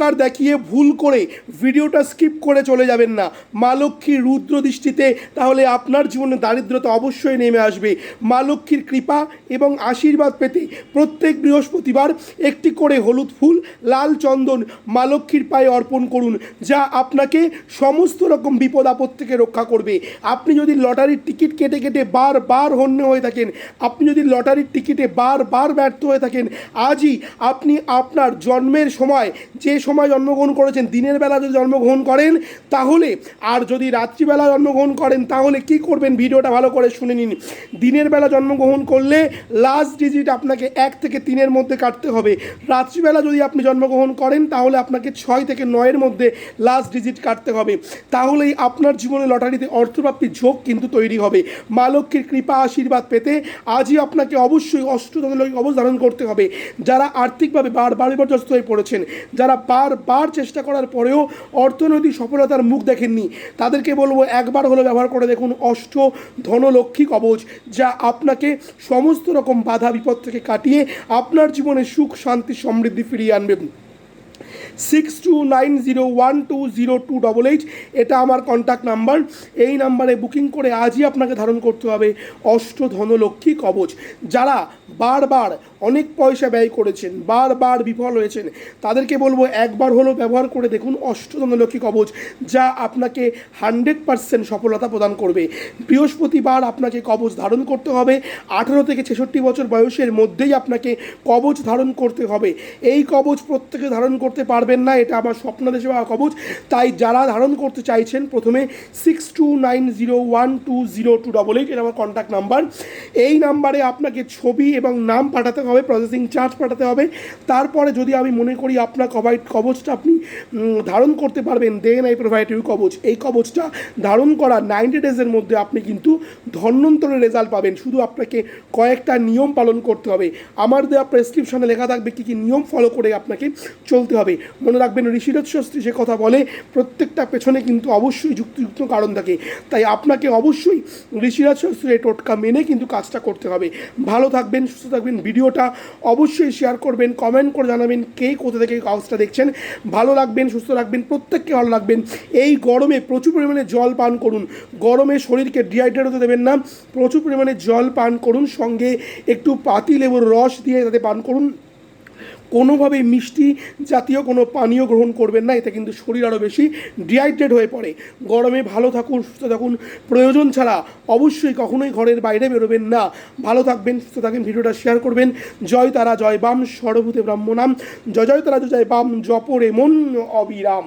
অন্ধকার দেখিয়ে ভুল করে ভিডিওটা স্কিপ করে চলে যাবেন না। মা লক্ষ্মীর রুদ্র দৃষ্টিতে তাহলে আপনার জীবনে দারিদ্রতা অবশ্যই নেমে আসবে। মা লক্ষ্মীর কৃপা এবং আশীর্বাদ পেতে প্রত্যেক বৃহস্পতিবার একটি করে হলুদ ফুল, লাল চন্দন মা লক্ষ্মীর পায়ে অর্পণ করুন, যা আপনাকে সমস্ত রকম বিপদ আপদ থেকে রক্ষা করবে। আপনি যদি লটারির টিকিট কেটে কেটে বারবার হন্য হয়ে থাকেন, আপনি যদি লটারির টিকিটে বারবার ব্যর্থ হয়ে থাকেন, আজই আপনি আপনার জন্মের সময় যে সময় জন্মগ্রহণ করেছেন, দিনের বেলা যদি জন্মগ্রহণ করেন, তাহলে আর যদি রাত্রিবেলা জন্মগ্রহণ করেন, তাহলে কি করবেন? ভিডিওটা ভালো করে শুনে নিন। দিনের বেলা জন্মগ্রহণ করলে লাস্ট ডিজিট আপনাকে এক থেকে তিনের মধ্যে কাটতে হবে। রাত্রিবেলা যদি আপনি জন্মগ্রহণ করেন, তাহলে আপনাকে ছয় থেকে নয়ের মধ্যে লাস্ট ডিজিট কাটতে হবে। তাহলেই আপনার জীবনে লটারিতে অর্থপ্রাপ্তির ঝোঁক কিন্তু তৈরি হবে। মা লক্ষ্মীর কৃপা আশীর্বাদ পেতে আজই আপনাকে অবশ্যই অষ্টদলকে অবস্থ ধারণ করতে হবে। যারা আর্থিকভাবে বারবার বিপর্যস্ত হয়ে পড়েছেন, যারা বারবার চেষ্টা করার পরেও অর্থনৈতিক সফলতার মুখ দেখেননি। তাদেরকে বলব একবার হলো ব্যবহার করে দেখুন অষ্ট ধনলক্ষ্মী কবচ, যা আপনাকে সমস্ত রকম বাধা বিপদ থেকে কাটিয়ে আপনার জীবনে সুখ, শান্তি, সমৃদ্ধি ফিরিয়ে আনবে। Six two nine zero one two zero two double eight এটা আমার কন্ট্যাক্ট নাম্বার এই নাম্বারে বুকিং করে আজই আপনাকে ধারণ করতে হবে অষ্ট ধনলক্ষ্মী কবচ। যারা বারবার অনেক পয়সা ব্যয় করেছেন, বারবার বিফল হয়েছেন, তাদেরকে বলব একবার হলো ব্যবহার করে দেখুন অষ্ট ধনলক্ষ্মী কবচ, যা আপনাকে হান্ড্রেড পার্সেন্ট সফলতা প্রদান করবে। বৃহস্পতিবার আপনাকে কবচ ধারণ করতে হবে। আঠেরো থেকে ছেষট্টি বছর বয়সের মধ্যেই আপনাকে কবচ ধারণ করতে হবে। এই কবচ প্রত্যেকে ধারণ করতে পারবেন না, এটা আমার স্বপ্নাদেশে পাওয়া কবচ। তাই যারা ধারণ করতে চাইছেন, প্রথমে six two nine zero one two zero two double eight এটা আমার কন্ট্যাক্ট নাম্বার এই নাম্বারে আপনাকে ছবি এবং নাম পাঠাতে হবে প্রসেসিং চার্জ পাঠাতে হবে। তারপরে যদি আমি মনে করি আপনার কবাই কবচটা আপনি ধারণ করতে পারবেন দেন আই প্রোভাইড ইউ কবচ। এই কবচটা ধারণ করা নাইনটি ডেজের মধ্যে আপনি কিন্তু ধন্যন্তরের রেজাল্ট পাবেন। শুধু আপনাকে কয়েকটা নিয়ম পালন করতে হবে। আমার দেওয়া প্রেসক্রিপশনে লেখা থাকবে কী কী নিয়ম ফলো করে আপনাকে চলতে হবে। মনে রাখবেন ঋষিরাজ শাস্ত্রী যে কথা বলে, প্রত্যেকটা পেছনে কিন্তু অবশ্যই যুক্তিযুক্ত কারণ থাকে। তাই আপনাকে অবশ্যই ঋষিরাজ শাস্ত্রীর টোটকা মেনে কিন্তু কাজটা করতে হবে। ভালো থাকবেন, সুস্থ থাকবেন, ভিডিওটা অবশ্যই শেয়ার করবেন কমেন্ট করে জানাবেন কে কোথা থেকে কাজটা দেখছেন। ভালো রাখবেন সুস্থ রাখবেন প্রত্যেককে ভালো রাখবেন। এই গরমে প্রচুর পরিমাণে জল পান করুন। গরমে শরীরকে ডিহাইড্রেট হতে দেবেন না। প্রচুর পরিমাণে জল পান করুন, সঙ্গে একটু পাতি লেবুর রস দিয়ে তাতে পান করুন। কোনোভাবেই মিষ্টি জাতীয় কোনো পানীয় গ্রহণ করবেন না, এতে কিন্তু শরীর আরও বেশি ডিহাইড্রেট হয়ে পড়ে। গরমে ভালো থাকুন, সুস্থ থাকুন। প্রয়োজন ছাড়া অবশ্যই কখনোই ঘরের বাইরে বেরোবেন না। ভালো থাকবেন, সুস্থ থাকেন ভিডিওটা শেয়ার করবেন। জয় তারা, জয় বাম, সর্বভূতে ব্রাহ্মণাম। জয় জয় তারা, জয় বাম জপরে মন অবিরাম।